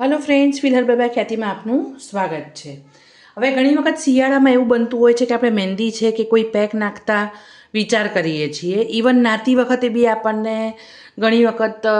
Hello friends ફિલર બાબા ખ્યાતિમાં આપનું સ્વાગત છે. હવે ઘણી વખત શિયાળામાં એવું બનતું હોય છે કે આપણે મહેંદી છે કે કોઈ પેક નાખતા વિચાર કરીએ છીએ. ઇવન નાતી વખતે બી આપણને ઘણી વખત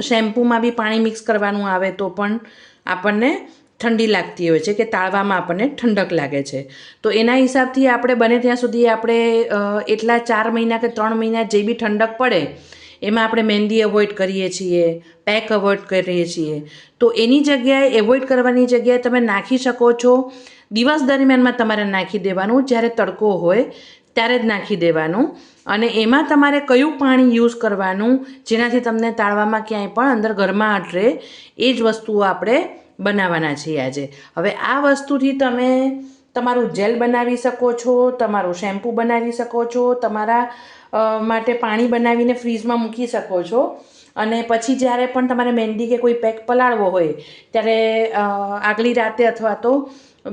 શેમ્પૂમાં બી પાણી મિક્સ કરવાનું આવે તો પણ આપણને ઠંડી લાગતી હોય છે કે તાળવામાં આપણને ઠંડક લાગે છે. તો એના હિસાબથી આપણે બને ત્યાં સુધી આપણે એટલા ચાર મહિના કે ત્રણ મહિના જે બી ઠંડક પડે એમાં આપણે મહેંદી અવોઇડ કરીએ છીએ પેક અવોઇડ કરીએ છીએ. તો એની જગ્યાએ એવોઇડ કરવાની જગ્યાએ તમે નાખી શકો છો. દિવસ દરમિયાનમાં તમારે નાખી દેવાનું, જ્યારે તડકો હોય ત્યારે જ નાખી દેવાનું. અને એમાં તમારે કયું પાણી યુઝ કરવાનું, જેનાથી તમને તાળવામાં ક્યાંય પણ અંદર ગરમાહટ રહે એ જ વસ્તુઓ આપણે બનાવવાના છીએ આજે. હવે આ વસ્તુથી તમે તમારું જેલ બનાવી શકો છો, તમારું શેમ્પૂ બનાવી શકો છો, તમારા માટે પાણી બનાવીને ફ્રીજમાં મૂકી શકો છો. અને પછી જ્યારે પણ તમારે મહેંદી કે કોઈ પેક પલાળવો હોય, ત્યારે આગલી રાતે અથવા તો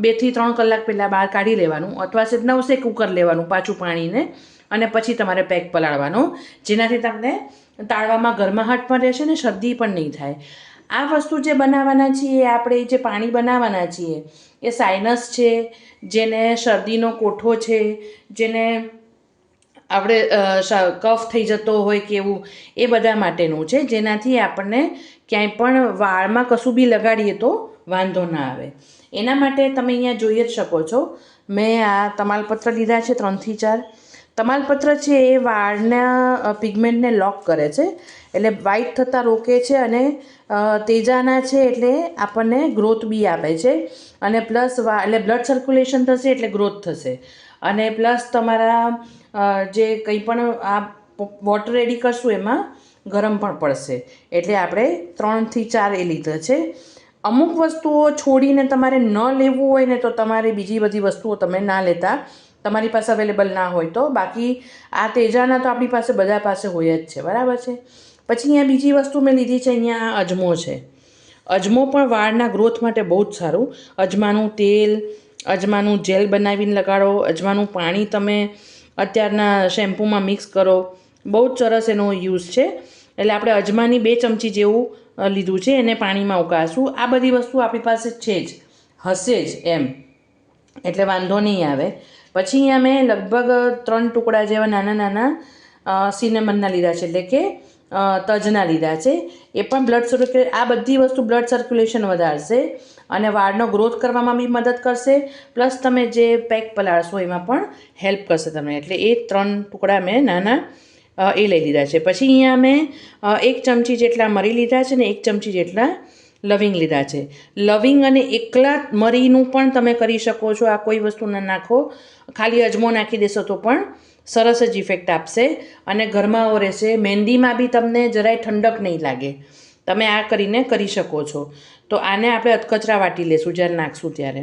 બેથી ત્રણ કલાક પહેલાં બહાર કાઢી લેવાનું અથવા નવસે કુકર લેવાનું પાછું પાણીને અને પછી તમારે પેક પલાળવાનો, જેનાથી તમને તાળવામાં ગરમાહટ પણ રહેશે ને શરદી પણ નહીં થાય. આ વસ્તુ જે બનાવવાના છીએ, આપણે જે પાણી બનાવવાના છીએ, એ સાઇનસ છે, જેને શરદીનો કોઠો છે, જેને આપણે કફ થઈ જતો હોય કે એવું, એ બધા માટેનું છે. જેનાથી આપણને ક્યાંય પણ વાળમાં કશું બી લગાડીએ તો વાંધો ના આવે. એના માટે તમે અહીંયા જોઈ જ શકો છો. મેં આ તમાલપત્ર લીધા છે ત્રણથી ચાર. તમાલપત્ર છે એ વાળના પિગમેન્ટને લોક કરે છે. એટલે વ્હાઇટ થતાં રોકે છે અને તેજાના છે એટલે આપણને ગ્રોથ બી આપે છે. અને પ્લસ વા, એટલે બ્લડ સર્ક્યુલેશન થશે એટલે ગ્રોથ થશે. અને પ્લસ તમારા જે કંઈ પણ આ વોટર રેડી કરશું એમાં ગરમ પણ પડશે. એટલે આપણે ત્રણથી ચાર એ લીધા છે. અમુક વસ્તુઓ છોડીને તમારે ન લેવું હોય ને તો તમારે બીજી બધી વસ્તુઓ તમે ના લેતા. તમારી પાસે અવેલેબલ ના હોય તો. બાકી આ તેજાના તો આપણી પાસે બધા પાસે હોય જ છે. બરાબર છે? પછી અહીંયા બીજી વસ્તુ મેં લીધી છે, અહીંયા અજમો છે. અજમો પણ વાળના ગ્રોથ માટે બહુ જ સારું. અજમાનું તેલ અજમાનું જેલ બનાવીને લગાડો, અજમાનું પાણી તમે અત્યારના શેમ્પૂમાં મિક્સ કરો. બહુ જ સરસ એનો યુઝ છે. એટલે આપણે અજમાની બે ચમચી જેવું લીધું છે, એને પાણીમાં ઉકાળશું. આ બધી વસ્તુ આપણી પાસે છે જ, હશે જ એમ. એટલે વાંધો નહીં આવે. પછી અહીંયા મેં લગભગ ત્રણ ટુકડા જેવા નાના નાના સિનેમનના લીધા છે. એટલે કે તજના લીધા છે. એ પણ બ્લડ સર્ક્યુલે આ બધી વસ્તુ બ્લડ સર્ક્યુલેશન વધારશે. અને વાળનો ગ્રોથ કરવામાં બી મદદ કરશે. પ્લસ તમે જે પેક પલાળશો, એમાં પણ હેલ્પ કરશે તમને. એટલે એ ત્રણ ટુકડા મેં નાના એ લઈ લીધા છે. પછી અહીંયા મેં એક ચમચી જેટલા મરી લીધા છે ને એક ચમચી જેટલા લવિંગ લીધા છે. લવિંગ અને એકલા મરીનું પણ તમે કરી શકો છો. આ કોઈ વસ્તુ ન નાખો. ખાલી અજમો નાખી દેશો તો પણ સરસ જ ઇફેક્ટ આપશે. અને ઘરમાં રહેશે. મહેંદીમાં બી તમને જરાય ઠંડક નહીં લાગે. તમે આ કરીને કરી શકો છો. તો આને આપણે અધકચરા વાટી લેશું જ્યારે નાખશું ત્યારે.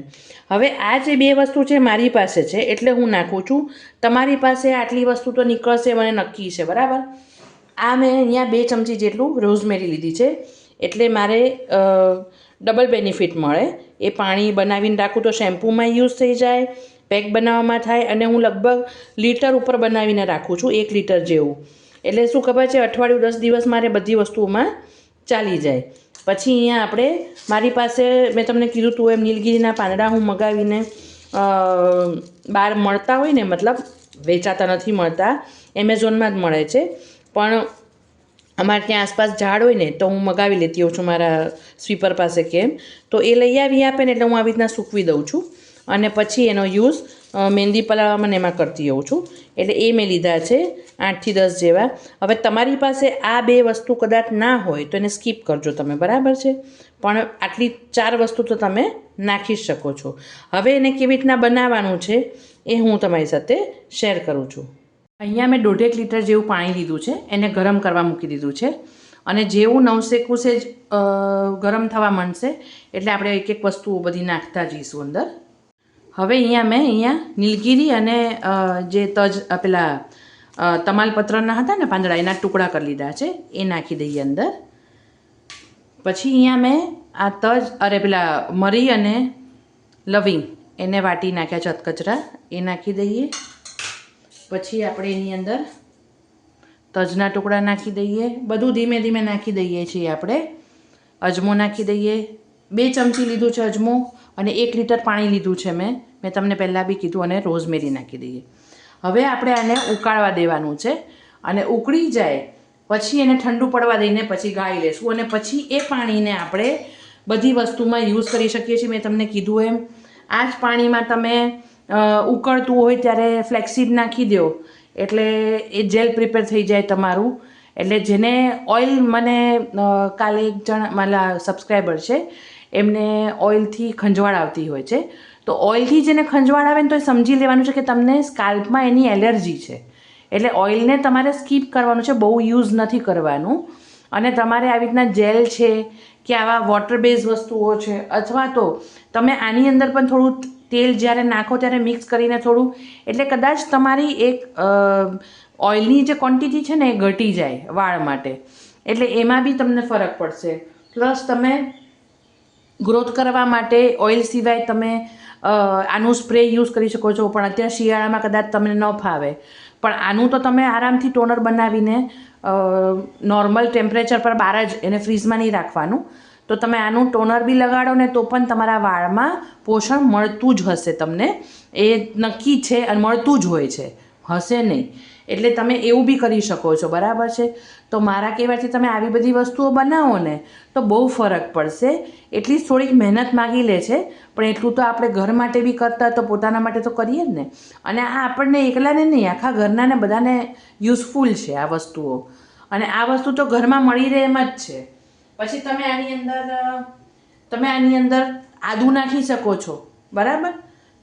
હવે આ જે બે વસ્તુ છે મારી પાસે છે, એટલે હું નાખું છું. તમારી પાસે આટલી વસ્તુ તો નીકળશે, મને નક્કી છે, બરાબર? આ મેં અહીંયા બે ચમચી જેટલું રોઝમેરી લીધી છે. એટલે મારે ડબલ બેનિફિટ મળે. એ પાણી બનાવીને રાખું તો શેમ્પૂમાં યુઝ થઈ જાય પેક બનાવવામાં થાય, અને હું લગભગ લીટર ઉપર બનાવીને રાખું છું, એક લીટર જેવું. એટલે શું ખબર છે, અઠવાડિયું દસ દિવસ મારે બધી વસ્તુઓમાં ચાલી જાય. પછી અહીંયા આપણે મારી પાસે મેં તમને કીધું હતું એમ નીલગીરીના પાંદડા હું મગાવીને બહાર મળતા હોય ને, મતલબ વેચાતા નથી મળતા, એમેઝોનમાં જ મળે છે. પણ અમારે ત્યાં આસપાસ ઝાડ હોય ને, તો હું મગાવી લેતી હોઉં છું મારા સ્વીપર પાસે કેમ તો એ લઈ આવી આપે ને, એટલે હું આવી રીતના સૂકવી દઉં છું. અને પછી એનો યુઝ મહેંદી પલાળવામાં ને એમાં કરતી હોઉં છું. એટલે એ મેં લીધા છે આઠથી દસ જેવા. હવે તમારી પાસે આ બે વસ્તુ કદાચ ના હોય તો એને સ્કીપ કરજો તમે, બરાબર છે? પણ આટલી ચાર વસ્તુ તો તમે નાખી શકો છો. હવે એને કેવી રીતના બનાવવાનું છે એ હું તમારી સાથે શેર કરું છું. અહીંયા મેં દોઢેક લીટર જેવું પાણી લીધું છે, એને ગરમ કરવા મૂકી દીધું છે. અને જેવું નવસેકું છે જ ગરમ થવા માંડશે, એટલે આપણે એક એક વસ્તુઓ બધી નાખતા જઈશું અંદર. હવે અહીંયા મેં અહીંયા નીલગીરી અને જે તજ પેલા તમાલપત્રના હતા ને પાંદડા, એના ટુકડા કરી લીધા છે, એ નાખી દઈએ અંદર. પછી અહીંયા મેં આ તજ અરે પેલા મરી અને લવિંગ, એને વાટી નાખ્યા ચતકચરા એ નાખી દઈએ. પછી આપણે એની અંદર તજના ટુકડા નાખી દઈએ. બધું ધીમે ધીમે નાખી દઈએ છીએ આપણે. અજમો નાખી દઈએ. બે ચમચી લીધું છે અજમો અને એક લીટર પાણી લીધું છે મેં. મેં તમને પહેલાં બી કીધું અને રોઝમેરી નાખી દઈએ. હવે આપણે આને ઉકાળવા દેવાનું છે અને ઉકળી જાય પછી એને ઠંડુ પડવા દઈને પછી ગાળી લેશું અને પછી એ પાણીને આપણે બધી વસ્તુમાં યુઝ કરી શકીએ છીએ. મેં તમને કીધું એમ, આ જ પાણીમાં તમે ઉકળતું હોય ત્યારે ફ્લેક્સીડ નાખી દો. એટલે એ જેલ પ્રિપેર થઈ જાય તમારું. એટલે જેને ઓઇલ મને કાલે એક જણ, મારા સબસ્ક્રાઈબર છે એમને ઓઇલથી ખંજવાળ આવતી હોય છે. તો ઓઇલથી જેને ખંજવાળ આવે ને તો એ સમજી લેવાનું છે કે તમને સ્કાલ્પમાં એની એલર્જી છે. એટલે ઓઇલને તમારે સ્કીપ કરવાનું છે, બહુ યુઝ નથી કરવાનું. અને તમારે આવી રીતના જેલ છે કે આવા વોટર બેઝ વસ્તુઓ છે, અથવા તો તમે આની અંદર પણ થોડું તેલ જ્યારે નાખો ત્યારે મિક્સ કરીને થોડું, એટલે કદાચ તમારી એક ઓઇલની જે ક્વોન્ટિટી છે ને એ ઘટી જાય વાળ માટે. એટલે એમાં બી તમને ફરક પડશે. પ્લસ તમે ગ્રોથ કરવા માટે ઓઇલ સિવાય તમે આનું સ્પ્રે યુઝ કરી શકો છો, પણ અત્યારે શિયાળામાં કદાચ તમને ન ફાવે. પણ આનું તો તમે આરામથી ટોનર બનાવીને નોર્મલ ટેમ્પરેચર પર બહાર જ એને ફ્રીઝમાં નહીં રાખવાનું. તો તમે આનું ટોનર બી લગાડો ને તો પણ તમારા વાળમાં પોષણ મળતું જ હશે તમને. એ નક્કી છે અને મળતું જ હોય છે. હશે નહીં. એટલે તમે એવું બી કરી શકો છો, બરાબર છે? તો મારા કહેવાથી તમે આવી બધી વસ્તુઓ બનાવો ને, તો બહુ ફરક પડશે. એટલી થોડીક મહેનત માગી લે છે. પણ એટલું તો આપણે ઘર માટે બી કરતા તો પોતાના માટે તો કરીએ જ ને. અને આ આપણને એકલાને નહીં, આખા ઘરના ને બધાને યુઝફુલ છે આ વસ્તુઓ. અને આ વસ્તુ તો ઘરમાં મળી રહે એમ જ છે. પછી તમે આની અંદર, તમે આની અંદર આદુ નાખી શકો છો, બરાબર?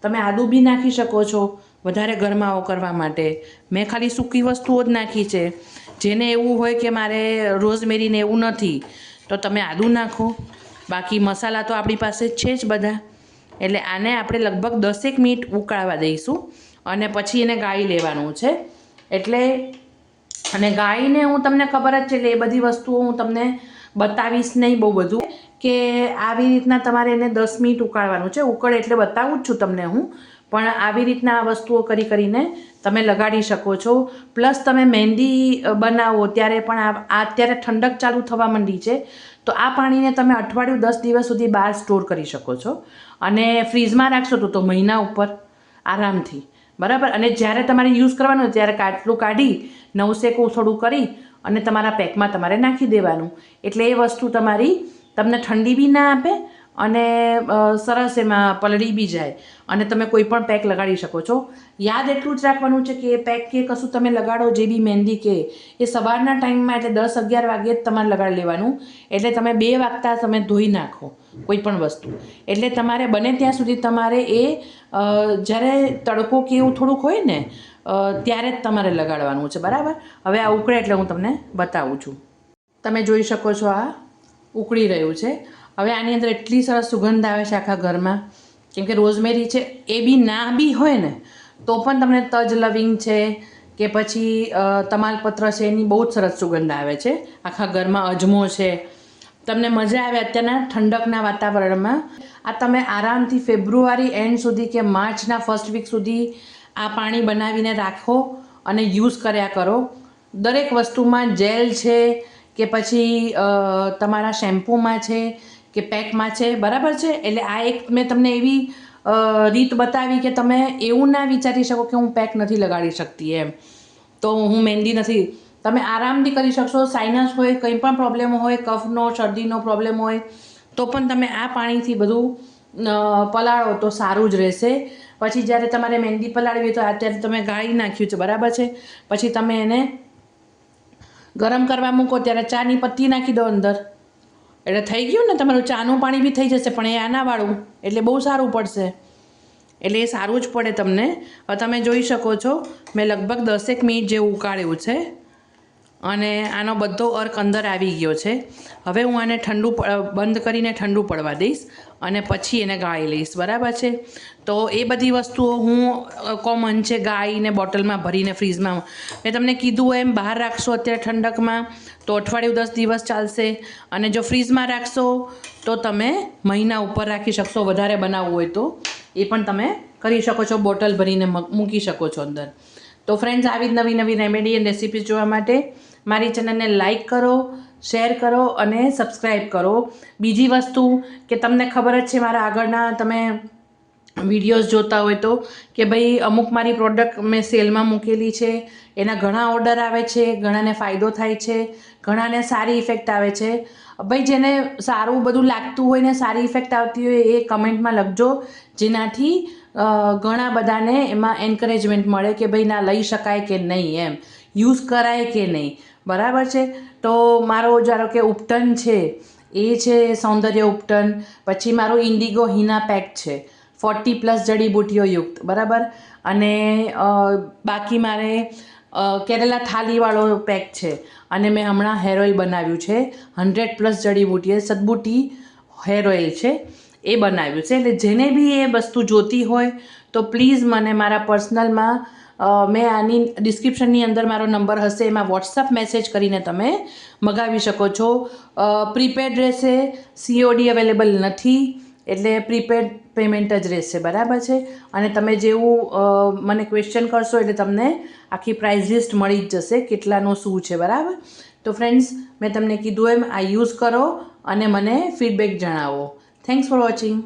તમે આદુ બી નાખી શકો છો. વધારે ગરમાવો કરવા માટે. મેં ખાલી સૂકી વસ્તુઓ જ નાખી છે. જેને એવું હોય કે મારે રોઝમેરીને એવું નથી, તો તમે આદું નાખો. બાકી મસાલા તો આપણી પાસે છે જ બધા. એટલે આને આપણે લગભગ દસેક મિનિટ ઉકાળવા દઈશું અને પછી એને ગાળી લેવાનું છે. એટલે અને ગાયને હું તમને ખબર જ છે એટલે એ બધી વસ્તુઓ હું તમને બતાવીશ નહીં બહુ બધું, કે આવી રીતના તમારે એને દસ મિનિટ ઉકાળવાનું છે. ઉકળે એટલે બતાવું જ છું તમને હું. પણ આવી રીતના આ વસ્તુઓ કરી કરીને તમે લગાડી શકો છો. પ્લસ તમે મહેંદી બનાવો ત્યારે પણ આ અત્યારે ઠંડક ચાલુ થવા માંડી છે, તો આ પાણીને તમે અઠવાડિયું દસ દિવસ સુધી બહાર સ્ટોર કરી શકો છો. અને ફ્રીઝમાં રાખશો તો તો મહિના ઉપર આરામથી. બરાબર? અને જ્યારે તમારે યુઝ કરવાનું હોય ત્યારે કાટલું કાઢી, નવસેકું થોડું કરી અને તમારા પેકમાં તમારે નાખી દેવાનું. એટલે એ વસ્તુ તમારી તમને ઠંડી બી ના આપે અને સરસ એમાં પલળી બી જાય. અને તમે કોઈ પણ પેક લગાડી શકો છો. યાદ એટલું જ રાખવાનું છે કે એ પેક કે કશું તમે લગાડો જે બી મહેંદી કે, એ સવારના ટાઈમમાં એટલે દસ અગિયાર વાગ્યે જ તમારે લગાડી લેવાનું. એટલે તમે બે વાગતા તમે ધોઈ નાખો કોઈ પણ વસ્તુ. એટલે તમારે બને ત્યાં સુધી તમારે એ જ્યારે તડકો કે એવું થોડુંક હોય ને ત્યારે જ તમારે લગાડવાનું છે. બરાબર? હવે આ ઉકળે એટલે હું તમને બતાવું છું. તમે જોઈ શકો છો આ ઉકળી રહ્યું છે. હવે આની અંદર એટલી સરસ સુગંધ આવે છે આખા ઘરમાં. કેમ કે રોઝમેરી છે, એ બી ના બી હોય ને, તો પણ તમને તજ લવિંગ છે, કે પછી તમાલપત્ર છે, એની બહુ જ સરસ સુગંધ આવે છે. આખા ઘરમાં અજમો છે. તમને મજા આવે અત્યારના ઠંડકના વાતાવરણમાં. આ તમે આરામથી ફેબ્રુઆરી એન્ડ સુધી કે માર્ચના ફર્સ્ટ વીક સુધી આ પાણી બનાવીને રાખો અને યુઝ કર્યા કરો. દરેક વસ્તુમાં જેલ છે, કે પછી તમારા શેમ્પૂમાં છે કે પેકમાં છે, બરાબર છે? એટલે આ એક મેં તમને એવી રીત બતાવી કે તમે એવું ના વિચારી શકો કે હું પેક નથી લગાડી શકતી એમ. તો હું મહેંદી નથી. તમે આરામથી કરી શકશો. સાઇનસ હોય, કંઈ પણ પ્રોબ્લેમ હોય, કફનો, શરદીનો પ્રોબ્લેમ હોય, તો પણ તમે આ પાણીથી બધું પલાળો તો સારું જ રહેશે. પછી જ્યારે તમારે મહેંદી પલાળવી હોય તો અત્યારે તમે ગાળી નાખ્યું છે, બરાબર છે? પછી તમે એને ગરમ કરવા મૂકો, ત્યારે ચાની પત્તી નાખી દો અંદર. એટલે થઈ ગયું ને, તમારું ચાનું પાણી બી થઈ જશે, પણ એ આનાવાળું, એટલે બહુ સારું પડશે. એટલે એ સારું જ પડે તમને. હવે તમે જોઈ શકો છો, મેં લગભગ દસેક મિનિટ જેવું ઉકાળ્યું છે. અને આનો બધો અર્ક અંદર આવી ગયો છે. હવે હું આને ઠંડુ બંધ કરીને ઠંડુ પડવા દઈશ અને પછી એને ગાળી લઈશ. બરાબર છે? તો એ બધી વસ્તુઓ હું કોમન છે ગાઈને બોટલમાં ભરીને ફ્રીઝમાં મેં તમને કીધું એમ બહાર રાખશો અત્યારે ઠંડકમાં તો અઠવાડિયું દસ દિવસ ચાલશે અને જો ફ્રીઝમાં રાખશો તો તમે મહિના ઉપર રાખી શકશો, વધારે બનાવવું હોય તો. એ પણ તમે કરી શકો છો, બોટલ ભરીને મૂકી શકો છો અંદર. તો ફ્રેન્ડ્સ આવી જ નવી નવી રેમેડી એન્ડ રેસીપી જોવા માટે મારી ચેનલને લાઇક કરો, શેર કરો અને સબસ્ક્રાઈબ કરો. બીજી વસ્તુ કે તમને ખબર જ છે મારા આગળના તમે વિડીયોઝ જોતા હોય તો કે ભાઈ અમુક મારી પ્રોડક્ટ મેં સેલમાં મૂકેલી છે, એના ઘણા ઓર્ડર આવે છે, ઘણાને ફાયદો થાય છે, ઘણાને સારી ઇફેક્ટ આવે છે. ભાઈ જેને સારું બધું લાગતું હોય ને સારી ઇફેક્ટ આવતી હોય એ કમેન્ટમાં લખજો, જેનાથી ઘણા બધાને એમાં એન્કરેજમેન્ટ મળે કે ભાઈ ના લઈ શકાય કે નહીં એમ. યુઝ કરાય કે નહીં. બરાબર છે? તો મારો ધારો કે ઉપટન છે, એ છે સૌંદર્ય ઉપટન, પછી મારો ઇન્ડિગો હિના પેક છે, ફોર્ટી પ્લસ જડીબુટીઓ યુક્ત, બરાબર? અને બાકી મારે કેરેલા થાલીવાળો પેક છે, અને મેં હમણાં હેર ઓઇલ બનાવ્યું છે, હંડ્રેડ પ્લસ જડીબુટીએ સદબુટી હેર ઓઇલ છે, એ બનાવ્યું છે. એટલે જેને બી એ વસ્તુ જોતી હોય, તો પ્લીઝ મને મારા પર્સનલમાં મેં આની ડિસ્ક્રિપ્શનની અંદર મારો નંબર હશે, એમાં વોટ્સઅપ મેસેજ કરીને તમે મગાવી શકો છો. પ્રીપેડ રહેશે સીઓડી અવેલેબલ નથી, એટલે પ્રીપેડ પેમેન્ટ જ રહેશે, બરાબર છે? અને તમે જેવું મને ક્વેશ્ચન કરશો એટલે તમને આખી પ્રાઇઝ લિસ્ટ મળી જ જશે, કેટલાનું શું છે, બરાબર? તો ફ્રેન્ડ્સ મેં તમને કીધું એમ, આ યુઝ કરો અને મને ફીડબેક જણાવો. Thanks for watching